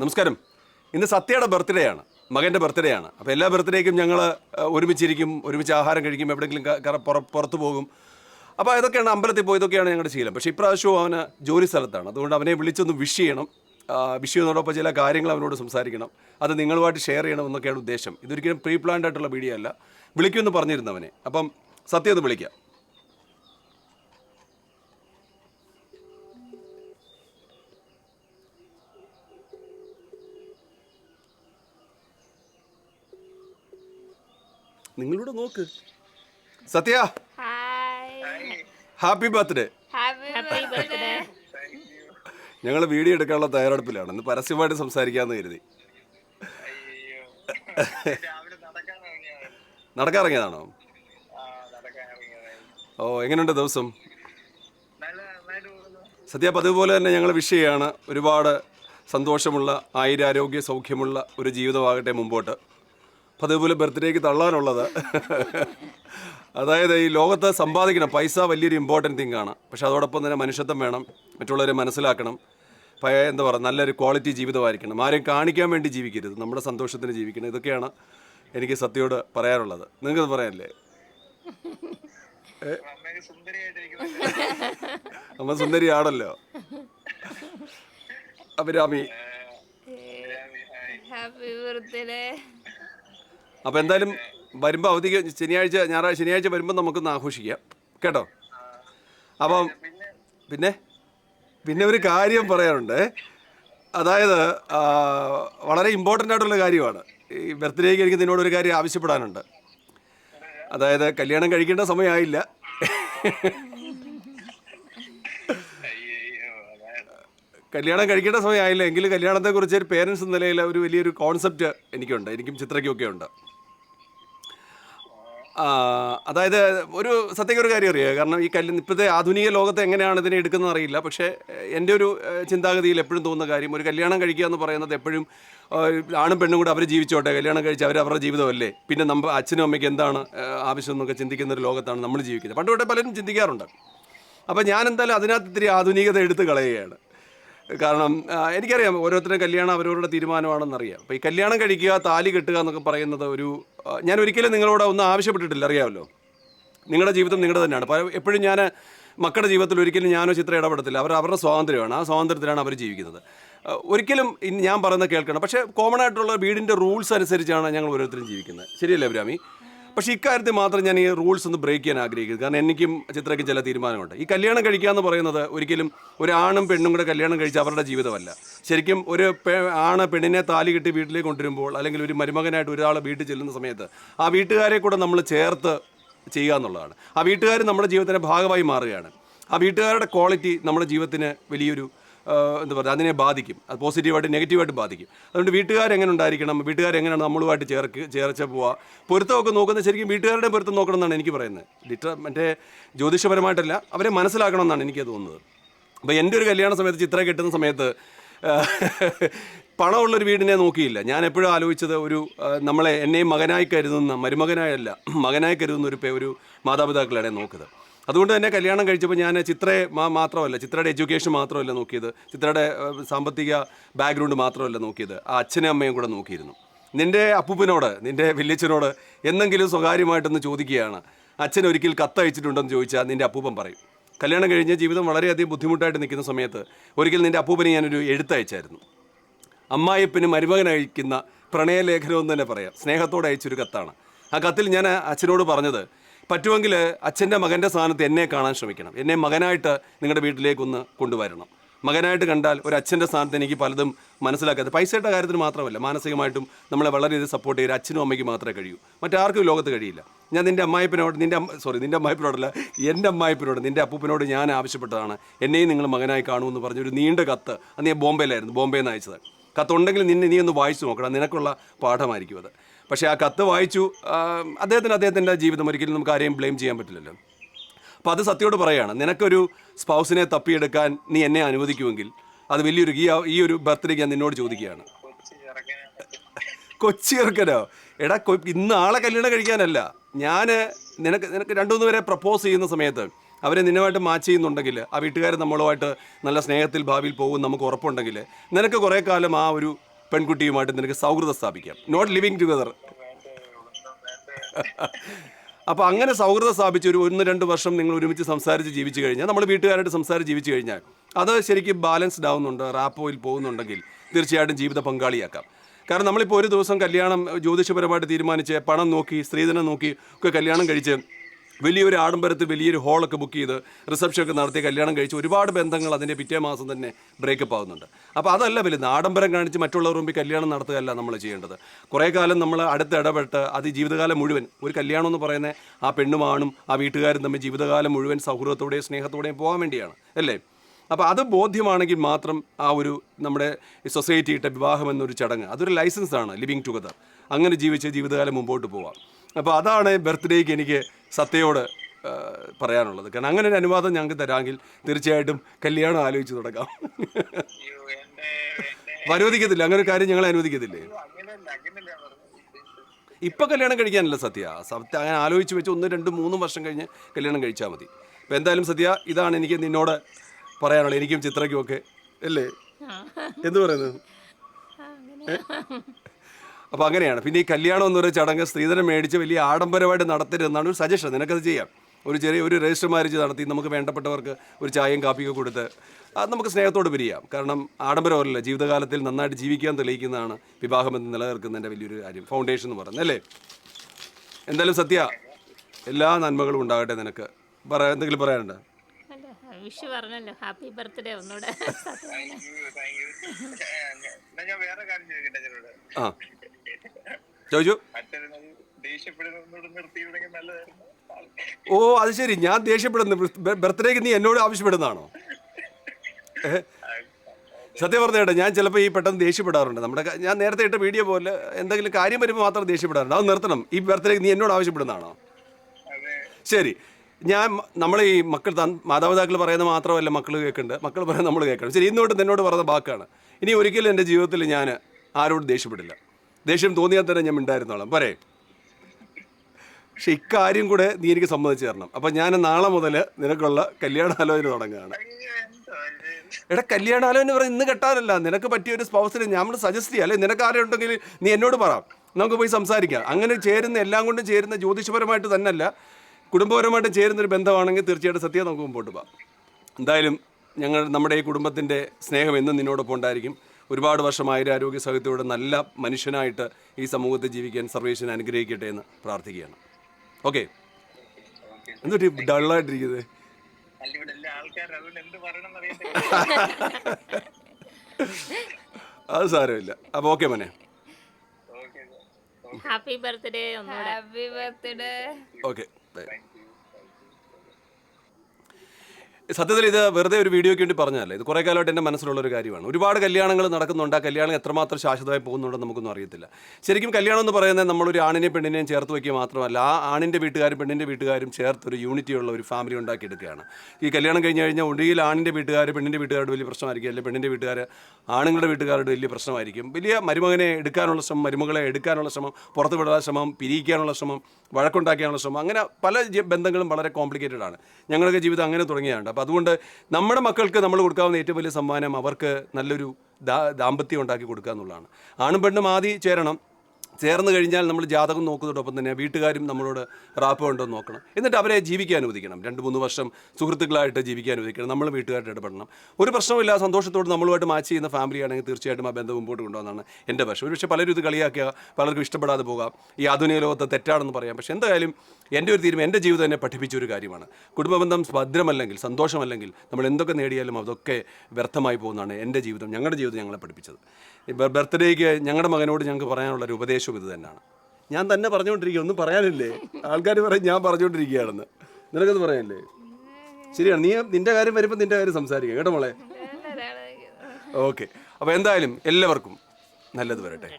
നമസ്കാരം. ഇന്ന് സത്യയുടെ ബർത്ത്ഡേ ആണ്. മകന്റെ ബർത്ത്ഡേ ആണ്. അപ്പോൾ എല്ലാ ബർത്ത്ഡേക്കും ഞങ്ങൾ ഒരുമിച്ചിരിക്കും ഒരുമിച്ച് ആഹാരം കഴിക്കും എവിടെയെങ്കിലും പുറത്ത് പോകും. അപ്പോൾ ഇതൊക്കെയാണ് അമ്പലത്തിൽ പോയി ഇതൊക്കെയാണ് ഞങ്ങളുടെ ശീലം. പക്ഷേ ഇപ്രാവശ്യവും അവന് ജോലി സ്ഥലത്താണ്. അതുകൊണ്ട് അവനെ വിളിച്ചൊന്ന് വിഷ് ചെയ്യണം. വിഷ് ചെയ്യുന്നതോടൊപ്പം ചില കാര്യങ്ങൾ അവനോട് സംസാരിക്കണം. അത് നിങ്ങളുമായിട്ട് ഷെയർ ചെയ്യണം എന്നൊക്കെയാണ് ഉദ്ദേശം. ഇതൊരിക്കലും പ്രീ പ്ലാൻഡ് ആയിട്ടുള്ള വീഡിയോ അല്ല. വിളിക്കുമെന്ന് പറഞ്ഞിരുന്നു അവനെ അപ്പം സത്യം ഒന്ന് വിളിക്കാം. നിങ്ങളൂടെ നോക്ക്. Sathya. Hi happy birthday happy birthday ഞങ്ങൾ വീഡിയോ എടുക്കാനുള്ള തയ്യാറെടുപ്പിലാണ്. ഇന്ന് പരസ്യമായിട്ട് സംസാരിക്കാമെന്ന് കരുതി. അയ്യോ രാവിലെ നടക്കാൻ ഇറങ്ങിയതാണ് നടക്കാറിറങ്ങിയതാണോ ആ നടക്കാൻ ഇറങ്ങിയതായി ഓ എങ്ങനെയുണ്ട് ദിവസം? സത്യ പതിവ് അതുപോലെ തന്നെ ഞങ്ങൾ വിഷ് ചെയ്യാണ് ഒരുപാട് സന്തോഷമുള്ള ആയിരാരോഗ്യ സൗഖ്യമുള്ള ഒരു ജീവിതമാകട്ടെ മുമ്പോട്ട്. പതിവ് പോലെ ബർത്ത്ഡേക്ക് തള്ളാനുള്ളത്. അതായത് ഈ ലോകത്ത് സമ്പാദിക്കണം. പൈസ വലിയൊരു ഇമ്പോർട്ടന്റ് തിങ് ആണ്. പക്ഷെ അതോടൊപ്പം തന്നെ മനുഷ്യത്വം വേണം. മറ്റുള്ളവരെ മനസ്സിലാക്കണം. പയ എന്താ പറയുക നല്ലൊരു ക്വാളിറ്റി ജീവിതമായിരിക്കണം. ആരെയും കാണിക്കാൻ വേണ്ടി ജീവിക്കരുത്. നമ്മുടെ സന്തോഷത്തിന് ജീവിക്കണം. ഇതൊക്കെയാണ് എനിക്ക് സത്യയോട് പറയാനുള്ളത്. നിങ്ങൾക്കത് പറയാനല്ലേ? അമ്മ സുന്ദരിയാണല്ലോ. അഭിരാമി. ഹാപ്പി ബർത്ത്ഡേ അപ്പോൾ എന്തായാലും വരുമ്പോൾ അവധിക്ക് ശനിയാഴ്ച ഞായറാഴ്ച ശനിയാഴ്ച വരുമ്പോൾ നമുക്കൊന്ന് ആഘോഷിക്കാം. കേട്ടോ? അപ്പം പിന്നെ പിന്നെ ഒരു കാര്യം പറയാനുണ്ട്. അതായത് വളരെ ഇമ്പോർട്ടന്റ് ആയിട്ടുള്ള കാര്യമാണ്. ഈ ബർത്ത്ഡേക്ക് എനിക്ക് നിന്നോട് ഒരു കാര്യം ആവശ്യപ്പെടാനുണ്ട്. അതായത് കല്യാണം കഴിക്കേണ്ട സമയമായില്ല കല്യാണം കഴിക്കേണ്ട സമയമായില്ല. എങ്കിലും കല്യാണത്തെക്കുറിച്ച് പേരൻസ് നിലയിൽ ഒരു വലിയൊരു കോൺസെപ്റ്റ് എനിക്കുണ്ട്. എനിക്കും ചിത്രയ്ക്കും ഒക്കെ ഉണ്ട്. അതായത് ഒരു സത്യക്ക് ഒരു കാര്യം അറിയുക കാരണം ഈ കല്ല് ഇപ്പോഴത്തെ ആധുനിക ലോകത്ത് എങ്ങനെയാണ് ഇതിനെ എടുക്കുന്നത് അറിയില്ല. പക്ഷേ എന്റെ ഒരു ചിന്താഗതിയിൽ എപ്പോഴും തോന്നുന്ന കാര്യം ഒരു കല്യാണം കഴിക്കുക എന്ന് പറയുന്നത് എപ്പോഴും ആണും പെണ്ണും കൂടെ അവർ ജീവിച്ചോട്ടെ. കല്യാണം കഴിച്ച് അവർ അവരുടെ ജീവിതമല്ലേ? പിന്നെ നമ്മൾ അച്ഛനും അമ്മയ്ക്ക് എന്താണ് ആവശ്യം എന്നൊക്കെ ചിന്തിക്കുന്ന ഒരു ലോകത്താണ് നമ്മൾ ജീവിക്കുന്നത്. പണ്ട് തൊട്ടേ പലരും ചിന്തിക്കാറുണ്ട്. അപ്പോൾ ഞാൻ എന്തായാലും അതിനകത്ത് ഇത്തിരി ആധുനികത എടുത്ത് കളയുകയാണ്. കാരണം എനിക്കറിയാം ഓരോരുത്തരും കല്യാണം അവരവരുടെ തീരുമാനമാണെന്നറിയാം. അപ്പോൾ ഈ കല്യാണം കഴിക്കുക താലി കെട്ടുക എന്നൊക്കെ പറയുന്നത് ഒരു ഞാൻ ഒരിക്കലും നിങ്ങളോട് ഒന്നും ആവശ്യപ്പെട്ടിട്ടില്ല. അറിയാമല്ലോ? നിങ്ങളുടെ ജീവിതം നിങ്ങളുടെ തന്നെയാണ്. പല എപ്പോഴും ഞാൻ മക്കളുടെ ജീവിതത്തിൽ ഒരിക്കലും ഞാനോ ചിത്രം ഇടപെടത്തില്ല. അവർ അവരുടെ സ്വാതന്ത്ര്യമാണ്. ആ സ്വാതന്ത്ര്യത്തിലാണ് അവർ ജീവിക്കുന്നത്. ഒരിക്കലും ഞാൻ പറയുന്നത് കേൾക്കണം. പക്ഷേ കോമൺ ആയിട്ടുള്ള വീടിന്റെ റൂൾസ് അനുസരിച്ചാണ് ഞങ്ങൾ ഓരോരുത്തരും ജീവിക്കുന്നത്. ശരിയല്ലേ അഭിരാമി? പക്ഷേ ഇക്കാര്യത്തിൽ മാത്രം ഞാൻ ഈ റൂൾസ് ഒന്ന് ബ്രേക്ക് ചെയ്യാൻ ആഗ്രഹിക്കുന്നു. കാരണം എനിക്കും ചിത്രയ്ക്കും ചില തീരുമാനമുണ്ട് ഈ കല്യാണം കഴിക്കുക എന്ന് പറയുന്നത് ഒരിക്കലും ഒരു ആണും പെണ്ണും കൂടെ കല്യാണം കഴിച്ച് അവരുടെ ജീവിതമല്ല. ശരിക്കും ഒരു ആണ് പെണ്ണിനെ താലി കെട്ടി വീട്ടിലേക്ക് കൊണ്ടുവരുമ്പോൾ അല്ലെങ്കിൽ ഒരു മരുമകനായിട്ട് ഒരാൾ വീട്ടിൽ ചെല്ലുന്ന സമയത്ത് ആ വീട്ടുകാരെ കൂടെ നമ്മൾ ചേർത്ത് ചെയ്യുക എന്നുള്ളതാണ്. ആ വീട്ടുകാർ നമ്മുടെ ജീവിതത്തിന്റെ ഭാഗമായി മാറുകയാണ്. ആ വീട്ടുകാരുടെ ക്വാളിറ്റി നമ്മുടെ ജീവിതത്തിന് വലിയൊരു എന്താ പറയുക അതിനെ ബാധിക്കും. അത് പോസിറ്റീവായിട്ട് നെഗറ്റീവായിട്ട് ബാധിക്കും. അതുകൊണ്ട് വീട്ടുകാർ എങ്ങനെ ഉണ്ടായിരിക്കണം? വീട്ടുകാർ എങ്ങനെയാണ് നമ്മളുമായിട്ട് ചേർക്ക് ചേർച്ച പോവുക? പൊരുത്തമൊക്കെ നോക്കുന്ന ശരിക്കും വീട്ടുകാരുടെ പൊരുത്തം നോക്കണം എന്നാണ് എനിക്ക് പറയുന്നത്. ലിറ്റർ മറ്റേ ജ്യോതിഷപരമായിട്ടല്ല അവരെ മനസ്സിലാക്കണം എന്നാണ് എനിക്ക് തോന്നുന്നത്. അപ്പോൾ എന്റെ ഒരു കല്യാണ സമയത്ത് ചിത്രം കിട്ടുന്ന സമയത്ത് പണമുള്ളൊരു വീടിനെ നോക്കിയില്ല. ഞാൻ എപ്പോഴും ആലോചിച്ചത് ഒരു നമ്മളെ എന്നെയും മകനായി കരുതുന്ന മരുമകനായല്ല മകനായി കരുതുന്ന ഒരു ഒരു മാതാപിതാക്കളാണ് നോക്കുന്നത്. അതുകൊണ്ട് തന്നെ കല്യാണം കഴിച്ചപ്പോൾ ഞാൻ ചിത്രയെ മാത്രമല്ല ചിത്രയുടെ എഡ്യൂക്കേഷൻ മാത്രമല്ല നോക്കിയത്. ചിത്രയുടെ സാമ്പത്തിക ബാക്ക്ഗ്രൗണ്ട് മാത്രമല്ല നോക്കിയത്. ആ അച്ഛനും അമ്മയും കൂടെ നോക്കിയിരുന്നു. നിന്റെ അപ്പൂപ്പനോട് നിന്റെ വില്ലച്ചനോട് എന്തെങ്കിലും സ്വകാര്യമായിട്ടൊന്ന് ചോദിക്കുകയാണ്. അച്ഛൻ ഒരിക്കൽ കത്തയച്ചിട്ടുണ്ടെന്ന് ചോദിച്ചാൽ നിന്റെ അപ്പൂപ്പൻ പറയും. കല്യാണം കഴിഞ്ഞ ജീവിതം വളരെയധികം ബുദ്ധിമുട്ടായിട്ട് നിൽക്കുന്ന സമയത്ത് ഒരിക്കൽ നിന്റെ അപ്പൂപ്പന് ഞാനൊരു എഴുത്തയച്ചായിരുന്നു. അമ്മായിപ്പന് മരുമകൻ അയക്കുന്ന പ്രണയലേഖനം എന്ന് തന്നെ പറയാം. സ്നേഹത്തോടെ അയച്ചൊരു കത്താണ്. ആ കത്തിൽ ഞാൻ അച്ഛനോട് പറഞ്ഞത് പറ്റുമെങ്കിൽ അച്ഛന്റെ മകന്റെ സ്ഥാനത്ത് എന്നെ കാണാൻ ശ്രമിക്കണം. എന്നെ മകനായിട്ട് നിങ്ങളുടെ വീട്ടിലേക്കൊന്ന് കൊണ്ടുവരണം. മകനായിട്ട് കണ്ടാൽ ഒരു അച്ഛന്റെ സ്ഥാനത്ത് എനിക്ക് പലതും മനസ്സിലാക്കാത്ത പൈസയുടെ കാര്യത്തിൽ മാത്രമല്ല മാനസികമായിട്ടും നമ്മളെ വളരെയധികം സപ്പോർട്ട് ചെയ്യുക അച്ഛനും അമ്മയ്ക്ക് മാത്രമേ കഴിയൂ. മറ്റാർക്കും ലോകത്ത് കഴിയില്ല. ഞാൻ നിന്റെ അമ്മായിപ്പനോട് നിന്റെ സോറി നിന്റെ അമ്മായിപ്പനോടല്ല എന്റെ അമ്മായിപ്പനോട് നിന്റെ അപ്പൂപ്പനോട് ഞാൻ ആവശ്യപ്പെട്ടതാണ്. എന്നെയും നിങ്ങൾ മകനായി കാണുമെന്ന് പറഞ്ഞൊരു നീണ്ട കത്ത് അന്ന് ഞാൻ ബോംബെയിലായിരുന്നു ബോംബെയിൽ നിന്ന് അയച്ചത് കത്തുണ്ടെങ്കിൽ നിന്നെ നീ ഒന്ന് വായിച്ചു നോക്കണം. നിനക്കുള്ള പാഠമായിരിക്കും അത്. പക്ഷേ ആ കത്ത് വായിച്ചു അദ്ദേഹത്തിന് അദ്ദേഹത്തിന്റെ ജീവിതം ഒരിക്കലും നമുക്ക് ആരെയും ബ്ലെയിം ചെയ്യാൻ പറ്റില്ലല്ലോ. അപ്പോൾ അത് സത്യയോട് പറയുകയാണ് നിനക്കൊരു സ്പൗസിനെ തപ്പിയെടുക്കാൻ നീ എന്നെ അനുവദിക്കുമെങ്കിൽ അത് വലിയൊരു ഈ ഈ ഒരു ബർത്ത്ഡേക്ക് ഞാൻ നിന്നോട് ചോദിക്കുകയാണ്. കൊച്ചു ഇറക്കനോ എടാ ഇന്ന് ആളെ കല്യാണം കഴിക്കാനല്ല. ഞാൻ നിനക്ക് നിനക്ക് രണ്ടുമൂന്ന് പേരെ പ്രപ്പോസ് ചെയ്യുന്ന സമയത്ത് അവരെ നിന്നുമായിട്ട് മാച്ച് ചെയ്യുന്നുണ്ടെങ്കിൽ ആ വീട്ടുകാർ നമ്മളുമായിട്ട് നല്ല സ്നേഹത്തിൽ ഭാവിയിൽ പോകും നമുക്ക് ഉറപ്പുണ്ടെങ്കിൽ നിനക്ക് കുറേ കാലം ആ ഒരു പെൺകുട്ടിയുമായിട്ട് നിനക്ക് സൗഹൃദം സ്ഥാപിക്കാം. നോട്ട് ലിവിങ് ടുഗദർ അപ്പൊ അങ്ങനെ സൗഹൃദം സ്ഥാപിച്ച് ഒരു ഒന്ന് രണ്ട് വർഷം നിങ്ങൾ ഒരുമിച്ച് സംസാരിച്ച് ജീവിച്ചു കഴിഞ്ഞാൽ നമ്മൾ വീട്ടുകാരായിട്ട് സംസാരിച്ച് ജീവിച്ചു കഴിഞ്ഞാൽ അത് ശരിക്കും ബാലൻസ്ഡ് ആവുന്നുണ്ട് റാപ്പോയിൽ പോകുന്നുണ്ടെങ്കിൽ തീർച്ചയായിട്ടും ജീവിത പങ്കാളിയാക്കാം. കാരണം നമ്മളിപ്പോൾ ഒരു ദിവസം കല്യാണം ജ്യോതിഷപരമായിട്ട് തീരുമാനിച്ച് പണം നോക്കി സ്ത്രീധനം നോക്കി ഒക്കെ കല്യാണം കഴിച്ച് വലിയൊരു ആഡംബരത്തിൽ വലിയൊരു ഹോളൊക്കെ ബുക്ക് ചെയ്ത് റിസപ്ഷൻ ഒക്കെ നടത്തി കല്യാണം കഴിച്ച് ഒരുപാട് ബന്ധങ്ങൾ അതിന്റെ പിറ്റേ മാസം തന്നെ ബ്രേക്കപ്പ് ആവുന്നുണ്ട്. അപ്പോൾ അതല്ല വലുത് ആഡംബരം കാണിച്ച് മറ്റുള്ളവർ മുമ്പിൽ കല്യാണം നടത്തുകയല്ല നമ്മൾ ചെയ്യേണ്ടത്. കുറേ കാലം നമ്മൾ അടുത്ത് ഇടപെട്ട് അത് ജീവിതകാലം മുഴുവൻ ഒരു കല്യാണം എന്ന് പറയുന്നത് ആ പെണ്ണുമാണും ആ വീട്ടുകാരും തമ്മിൽ ജീവിതകാലം മുഴുവൻ സൗഹൃദത്തോടെയും സ്നേഹത്തോടെയും പോകാൻ വേണ്ടിയാണ് അല്ലേ? അപ്പോൾ അത് ബോധ്യമാണെങ്കിൽ മാത്രം ആ ഒരു നമ്മുടെ സൊസൈറ്റിയിട്ട വിവാഹം എന്നൊരു ചടങ്ങ് അതൊരു ലൈസൻസ് ആണ് ലിവിങ് ടുഗദർ അങ്ങനെ ജീവിച്ച് ജീവിതകാലം മുമ്പോട്ട് പോവാം. അപ്പോൾ അതാണ് ബർത്ത്ഡേക്ക് എനിക്ക് സത്യയോട് പറയാനുള്ളത്. കാരണം അങ്ങനെ ഒരു അനുവാദം ഞങ്ങൾക്ക് തരാമെങ്കിൽ തീർച്ചയായിട്ടും കല്യാണം ആലോചിച്ച് തുടങ്ങാം. അനുവദിക്കത്തില്ല. അങ്ങനെ ഒരു കാര്യം ഞങ്ങൾ അനുവദിക്കത്തില്ലേ? ഇപ്പം കല്യാണം കഴിക്കാനല്ല സത്യ. സത്യ അങ്ങനെ ആലോചിച്ച് വെച്ച് ഒന്ന് രണ്ട് മൂന്ന് വർഷം കഴിഞ്ഞ് കല്യാണം കഴിച്ചാൽ മതി. അപ്പോൾ എന്തായാലും സത്യ ഇതാണ് എനിക്ക് നിന്നോട് പറയാനുള്ളത്. എനിക്കും ചിത്രയ്ക്കും ഒക്കെ അല്ലേ? എന്ത് പറയുന്നു? അപ്പോൾ അങ്ങനെയാണ്. പിന്നെ ഈ കല്യാണം എന്നൊരു ചടങ്ങ് സ്ത്രീധനം മേടിച്ച് വലിയ ആഡംബരമായിട്ട് നടത്തരുതെന്നാണ് ഒരു സജഷൻ നിനക്കത് ചെയ്യാം. ഒരു ചെറിയ ഒരു രജിസ്റ്റർ മാരേജ് നടത്തി നമുക്ക് വേണ്ടപ്പെട്ടവർക്ക് ഒരു ചായയും കാപ്പിയൊക്കെ കൊടുത്ത് അത് നമുക്ക് സ്നേഹത്തോട് പിരിയാം. കാരണം ആഡംബരമല്ല ജീവിതകാലത്തിൽ നന്നായിട്ട് ജീവിക്കാൻ തെളിയിക്കുന്നതാണ് വിവാഹബന്ധം നിലനിർക്കുന്നതിന്റെ വലിയൊരു കാര്യം ഫൗണ്ടേഷൻ എന്ന് പറയുന്നത് അല്ലേ? എന്തായാലും സത്യ എല്ലാ നന്മകളും ഉണ്ടാകട്ടെ നിനക്ക്. പറയാ എന്തെങ്കിലും പറയാനുണ്ടോ? അല്ല വിഷു പറഞ്ഞല്ലോ ഹാപ്പി ബർത്ത്ഡേ ഒന്നുകൂടെ. ആ. ചോദിച്ചു ഓ അത് ശരി. ഞാൻ ദേഷ്യപ്പെടുന്നു. ബർത്ത്ഡേക്ക് നീ എന്നോട് ആവശ്യപ്പെടുന്നതാണോ? സത്യം പറഞ്ഞ കേട്ടോ ഞാൻ ചിലപ്പോൾ ഈ പെട്ടെന്ന് ദേഷ്യപ്പെടാറുണ്ട്. നമ്മുടെ ഞാൻ നേരത്തെ ഇട്ട വീഡിയോ പോലെ എന്തെങ്കിലും കാര്യം വരുമ്പോൾ മാത്രം ദേഷ്യപ്പെടാറുണ്ട്. അത് നിർത്തണം. ഈ ബർത്ത്ഡേക്ക് നീ എന്നോട് ആവശ്യപ്പെടുന്നതാണോ? ശരി. ഞാൻ നമ്മൾ ഈ മക്കൾ തൻ- മാതാപിതാക്കൾ പറയുന്നത് മാത്രമല്ല മക്കൾ കേൾക്കുന്നുണ്ട് മക്കൾ പറയുന്നത് നമ്മൾ കേൾക്കണം. ശരി ഇന്നോട്ട് നിന്നോട് പറയുന്ന ബാക്കാണ് ഇനി ഒരിക്കലും എന്റെ ജീവിതത്തിൽ ഞാൻ ആരോടും ദേഷ്യപ്പെടില്ല. ദേഷ്യം തോന്നിയാൽ തന്നെ ഞാൻ മിണ്ടായിരുന്നോളാം. പോരെ പക്ഷെ ഇക്കാര്യം കൂടെ നീ എനിക്ക് സമ്മതിച്ചു തരണം. അപ്പം ഞാൻ നാളെ മുതൽ നിനക്കുള്ള കല്യാണാലോചന തുടങ്ങുകയാണ്? എടാ കല്യാണാലോചന പറയും ഇന്ന് കെട്ടാനല്ല. നിനക്ക് പറ്റിയ ഒരു സ്പൗസിന് ഞാൻ സജസ്റ്റ് ചെയ്യാം. അല്ലെ? നിനക്ക് ആരും ഉണ്ടെങ്കിൽ നീ എന്നോട് പറ. നമുക്ക് പോയി സംസാരിക്കാം. അങ്ങനെ ചേരുന്ന എല്ലാം കൊണ്ടും ചേരുന്ന ജ്യോതിഷപരമായിട്ട് തന്നെയല്ല കുടുംബപരമായിട്ട് ചേരുന്ന ഒരു ബന്ധമാണെങ്കിൽ തീർച്ചയായിട്ടും സത്യം നമുക്ക് മുമ്പോട്ട് പോകാം. എന്തായാലും ഞങ്ങൾ നമ്മുടെ ഈ കുടുംബത്തിന്റെ സ്നേഹം എന്നും നിന്നോടൊപ്പം ഉണ്ടായിരിക്കും. ഒരുപാട് വർഷം ആരോഗ്യ സഹിതത്തോടെ നല്ല മനുഷ്യനായിട്ട് ഈ സമൂഹത്തിൽ ജീവിക്കാൻ സർവേശ്വരൻ അനുഗ്രഹിക്കട്ടെ എന്ന് പ്രാർത്ഥിക്കുകയാണ്. ഓക്കെ എന്നിട്ട് ഡള്ളായിട്ടിരിക്കുന്നത്? അത് സാരമില്ല. അപ്പൊ ഓക്കെ മോനെ. Okay happy birthday happy birthday okay സത്യത്തിൽ ഇത് വെറുതെ ഒരു വീഡിയോയ്ക്ക് വേണ്ടി പറഞ്ഞതല്ല. ഇത് കുറേ കാലമായിട്ട് എന്റെ മനസ്സിലുള്ള ഒരു കാര്യമാണ്. ഒരുപാട് കല്യാണങ്ങൾ നടക്കുന്നുണ്ട്. ആ കല്യാണം എത്രമാത്രം ശാശ്വതമായി പോകുന്നുണ്ടോ നമുക്കൊന്നും അറിയത്തില്ല. ശരിക്കും കല്യാണം എന്ന് പറയുന്നത് നമ്മൾ ഒരു ആണിനെയും പെണ്ണിനെയും ചേർത്ത് വയ്ക്കുക മാത്രമല്ല ആ ആണിന്റെ വീട്ടുകാരും പെണ്ണിന്റെ വീട്ടുകാരും ചേർത്ത് ഒരു യൂണിറ്റിയുള്ള ഒരു ഫാമിലി ഉണ്ടാക്കിയെടുക്കുകയാണ്. ഈ കല്യാണം കഴിഞ്ഞ് കഴിഞ്ഞാൽ ഒടുകിൽ ആണിന്റെ വീട്ടുകാർ പെണ്ണിന്റെ വീട്ടുകാരുടെ വലിയ പ്രശ്നമായിരിക്കും. അല്ലെങ്കിൽ പെണ്ണിന്റെ വീട്ടുകാർ ആണുങ്ങളുടെ വീട്ടുകാരുടെ വലിയ പ്രശ്നമായിരിക്കും. വലിയ മരുമകനെ എടുക്കാനുള്ള ശ്രമം മരുമകളെ എടുക്കാനുള്ള ശ്രമം പുറത്ത് വിടാനുള്ള ശ്രമം പിരിയിക്കാനുള്ള ശ്രമം വഴക്കുണ്ടാക്കാനുള്ള ശ്രമം അങ്ങനെ പല ബന്ധങ്ങളും വളരെ കോംപ്ലിക്കേറ്റഡ് ആണ് ഞങ്ങളുടെ ജീവിതം അങ്ങനെ തുടങ്ങിയാണ് അപ്പോൾ അതുകൊണ്ട് നമ്മുടെ മക്കൾക്ക് നമ്മൾ കൊടുക്കാവുന്ന ഏറ്റവും വലിയ സമ്മാനം അവർക്ക് നല്ലൊരു ദാമ്പത്യം ഉണ്ടാക്കി കൊടുക്കുക എന്നുള്ളതാണ്. ആണും പെണ്ണും ആദ്യം ചേരണം. ചേർന്ന് കഴിഞ്ഞാൽ നമ്മൾ ജാതകം നോക്കുന്നതോടൊപ്പം തന്നെ വീട്ടുകാരും നമ്മളോട് റാപ്പ് ഉണ്ടോ എന്ന് നോക്കണം. എന്നിട്ട് അവരെ ജീവിക്കാൻ അനുവദിക്കണം. രണ്ട് മൂന്ന് വർഷം സുഹൃത്തുക്കളായിട്ട് ജീവിക്കാൻ അനുവദിക്കണം. നമ്മൾ വീട്ടുകാരായിട്ട് ഇടപെടണം. ഒരു പ്രശ്നമില്ല സന്തോഷത്തോട് നമ്മളുമായിട്ട് മാച്ച് ചെയ്യുന്ന ഫാമിലി ആണെങ്കിൽ തീർച്ചയായിട്ടും ആ ബന്ധം മുമ്പോട്ട് കൊണ്ടുപോകുന്നതാണ് എന്റെ പക്ഷം. ഒരുപക്ഷെ പലരും ഇത് കളിയാക്കുക പലർക്കും ഇഷ്ടപ്പെടാതെ പോകാം. ഈ ആധുനിക ലോകത്തെ തെറ്റാണെന്ന് പറയാം. പക്ഷേ എന്തായാലും എന്റെ ഒരു തീരുമാനം എന്റെ ജീവിതം എന്നെ പഠിപ്പിച്ച ഒരു കാര്യമാണ്. കുടുംബബന്ധം ഭദ്രമല്ലെങ്കിൽ സന്തോഷമല്ലെങ്കിൽ നമ്മൾ എന്തൊക്കെ നേടിയാലും അതൊക്കെ വ്യർത്ഥമായി പോകുന്നതാണ് എന്റെ ജീവിതം ഞങ്ങളുടെ ജീവിതം ഞങ്ങളെ പഠിപ്പിച്ചത്. ബർത്ത്ഡേക്ക് ഞങ്ങളുടെ മകനോട് ഞങ്ങൾക്ക് പറയാനുള്ള ഒരു ഉപദേശവും ഇത് തന്നെയാണ്. ഞാൻ തന്നെ പറഞ്ഞുകൊണ്ടിരിക്കുക ഒന്നും പറയാനില്ലേ? ആൾക്കാർ പറയും ഞാൻ പറഞ്ഞുകൊണ്ടിരിക്കുകയാണെന്ന്. നിനക്കത് പറയാനില്ലേ? ശരിയാണ് നീ നിന്റെ കാര്യം വരുമ്പോൾ നിന്റെ കാര്യം സംസാരിക്കാം കേട്ടോ മോളെ? ഓക്കെ. അപ്പോൾ എന്തായാലും എല്ലാവർക്കും നല്ലത് വരട്ടെ.